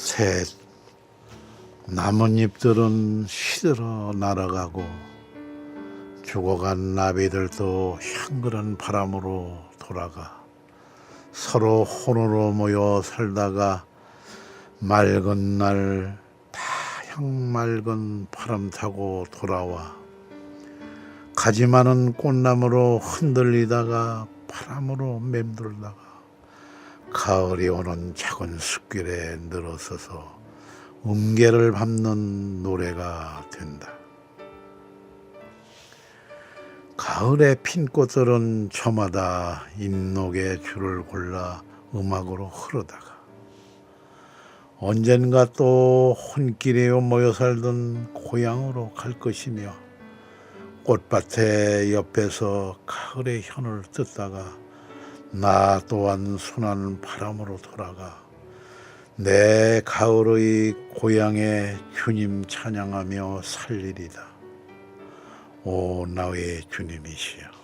셋 나뭇잎들은 시들어 날아가고 죽어간 나비들도 향그런 바람으로 돌아가 서로 혼으로 모여 살다가 맑은 날 다 향 맑은 바람 타고 돌아와 가지 많은 꽃나무로 흔들리다가 바람으로 맴돌다가 가을이 오는 작은 숲길에 늘어서서 음계를 밟는 노래가 된다. 가을의 핀 꽃들은 저마다 인녹의 줄을 골라 음악으로 흐르다가 언젠가 또 혼길에 모여 살던 고향으로 갈 것이며 꽃밭의 옆에서 가을의 현을 듣다가 나 또한 순한 바람으로 돌아가 내 가을의 고향에 주님 찬양하며 살리리다. 오 나의 주님이시여